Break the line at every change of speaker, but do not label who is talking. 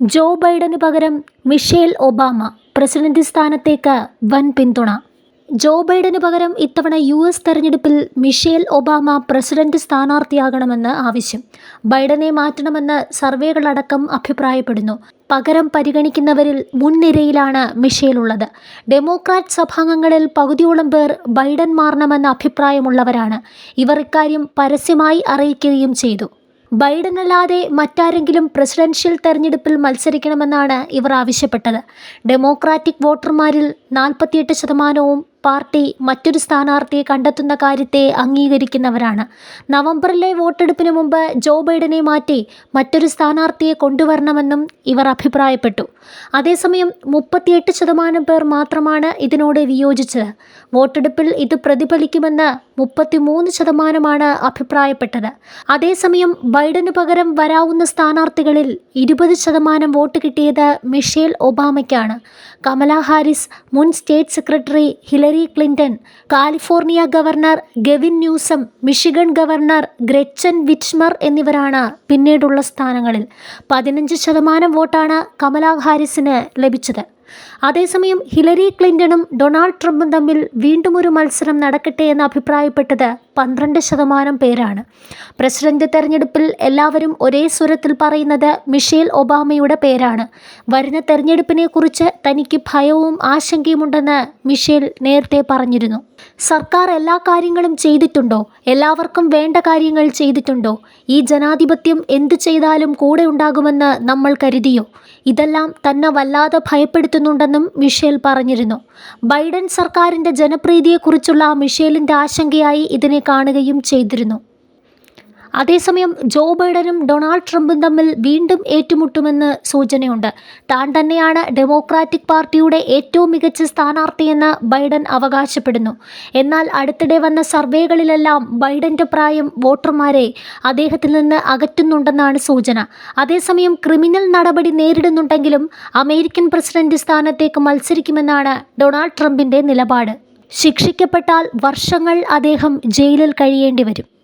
ജോ ബൈഡന് പകരം Michel Obama president സ്ഥാനത്തേക്ക് വൻ പിന്തുണ. ജോ ബൈഡന് പകരം ഇത്തവണ യു എസ് തെരഞ്ഞെടുപ്പിൽ മിഷേൽ ഒബാമ പ്രസിഡന്റ് സ്ഥാനാർത്ഥിയാകണമെന്ന് ആവശ്യം. ബൈഡനെ മാറ്റണമെന്ന് സർവേകളടക്കം അഭിപ്രായപ്പെടുന്നു. പകരം പരിഗണിക്കുന്നവരിൽ മുൻനിരയിലാണ് മിഷേൽ ഉള്ളത് ഡെമോക്രാറ്റ് സഭാംഗങ്ങളിൽ പകുതിയോളം പേർ ബൈഡൻ മാറണമെന്ന അഭിപ്രായമുള്ളവരാണ്. ഇവർ ഇക്കാര്യം പരസ്യമായി അറിയിക്കുകയും ചെയ്തു. ബൈഡൻ അല്ലാതെ മറ്റാരെങ്കിലും പ്രസിഡൻഷ്യൽ തെരഞ്ഞെടുപ്പിൽ മത്സരിക്കണമെന്നാണ് ഇവർ ആവശ്യപ്പെട്ടത്. ഡെമോക്രാറ്റിക് വോട്ടർമാരിൽ നാൽപ്പത്തിയെട്ട് ശതമാനവും പാർട്ടി മറ്റൊരു സ്ഥാനാർത്ഥിയെ കണ്ടെത്തുന്ന കാര്യത്തെ അംഗീകരിക്കുന്നവരാണ്. നവംബറിലെ വോട്ടെടുപ്പിന് മുമ്പ് ജോ ബൈഡനെ മാറ്റി മറ്റൊരു സ്ഥാനാർത്ഥിയെ കൊണ്ടുവരണമെന്നും ഇവർ അഭിപ്രായപ്പെട്ടു. അതേസമയം മുപ്പത്തിയെട്ട് ശതമാനം പേർ മാത്രമാണ് ഇതിനോട് വിയോജിച്ചത്. വോട്ടെടുപ്പിൽ ഇത് പ്രതിഫലിക്കുമെന്ന് മുപ്പത്തിമൂന്ന് ശതമാനമാണ് അഭിപ്രായപ്പെട്ടത്. അതേസമയം ബൈഡന് പകരം വരാവുന്ന സ്ഥാനാർത്ഥികളിൽ ഇരുപത് ശതമാനം വോട്ട് കിട്ടിയത് മിഷേൽ ഒബാമയ്ക്കാണ്. കമല ഹാരിസ് മുൻ state secretary Hillary Clinton California governor Gavin Newsom Michigan governor Gretchen Whitmer എന്നിവരാണ് പിന്നീടുള്ള സ്ഥാനങ്ങളിൽ. പതിനഞ്ച് ശതമാനം വോട്ടാണ് കമല ഹാരിസിന് ലഭിച്ചത്. അതേസമയം ഹിലരി ക്ലിന്റണും ഡൊണാൾഡ് ട്രംപും തമ്മിൽ വീണ്ടും ഒരു മത്സരം നടക്കട്ടെ എന്ന് അഭിപ്രായപ്പെട്ടത് പന്ത്രണ്ട് ശതമാനം പേരാണ്. പ്രസിഡന്റ് തെരഞ്ഞെടുപ്പിൽ എല്ലാവരും ഒരേ സ്വരത്തിൽ പറയുന്നത് മിഷേൽ ഒബാമയുടെ പേരാണ്. വരുന്ന തെരഞ്ഞെടുപ്പിനെ കുറിച്ച് തനിക്ക് ഭയവും ആശങ്കയുമുണ്ടെന്ന് മിഷേൽ നേരത്തെ പറഞ്ഞിരുന്നു. സർക്കാർ എല്ലാ കാര്യങ്ങളും ചെയ്തിട്ടുണ്ടോ? എല്ലാവർക്കും വേണ്ട കാര്യങ്ങൾ ചെയ്തിട്ടുണ്ടോ? ഈ ജനാധിപത്യം എന്തു ചെയ്താലും കൂടെ ഉണ്ടാകുമെന്ന് നമ്മൾ കരുതിയോ? ഇതെല്ലാം തന്നെ വല്ലാതെ ഭയപ്പെടുത്തുന്നുണ്ടെന്നും മിഷേൽ പറഞ്ഞിരുന്നു. ബൈഡൻ സർക്കാരിന്റെ ജനപ്രീതിയെക്കുറിച്ചുള്ള മിഷേലിന്റെ ആശങ്കയായി ഇതിനെ കാണുകയും ചെയ്തിരുന്നു. അതേസമയം ജോ ബൈഡനും ഡൊണാൾഡ് ട്രംപും തമ്മിൽ വീണ്ടും ഏറ്റുമുട്ടുമെന്ന് സൂചനയുണ്ട്. താൻ തന്നെയാണ് ഡെമോക്രാറ്റിക് പാർട്ടിയുടെ ഏറ്റവും മികച്ച സ്ഥാനാർത്ഥിയെന്ന് ബൈഡൻ അവകാശപ്പെടുന്നു. എന്നാൽ അടുത്തിടെ വന്ന സർവേകളിലെല്ലാം ബൈഡന്റെ പ്രായം വോട്ടർമാരെ അദ്ദേഹത്തിൽ നിന്ന് അകറ്റുന്നുണ്ടെന്നാണ് സൂചന. അതേസമയം ക്രിമിനൽ നടപടി നേരിടുന്നുണ്ടെങ്കിലും അമേരിക്കൻ പ്രസിഡന്റ് സ്ഥാനത്തേക്ക് മത്സരിക്കുമെന്നാണ് ഡൊണാൾഡ് ട്രംപിന്റെ നിലപാട്. ശിക്ഷിക്കപ്പെട്ടാൽ വർഷങ്ങൾ അദ്ദേഹം ജയിലിൽ കഴിയേണ്ടി വരും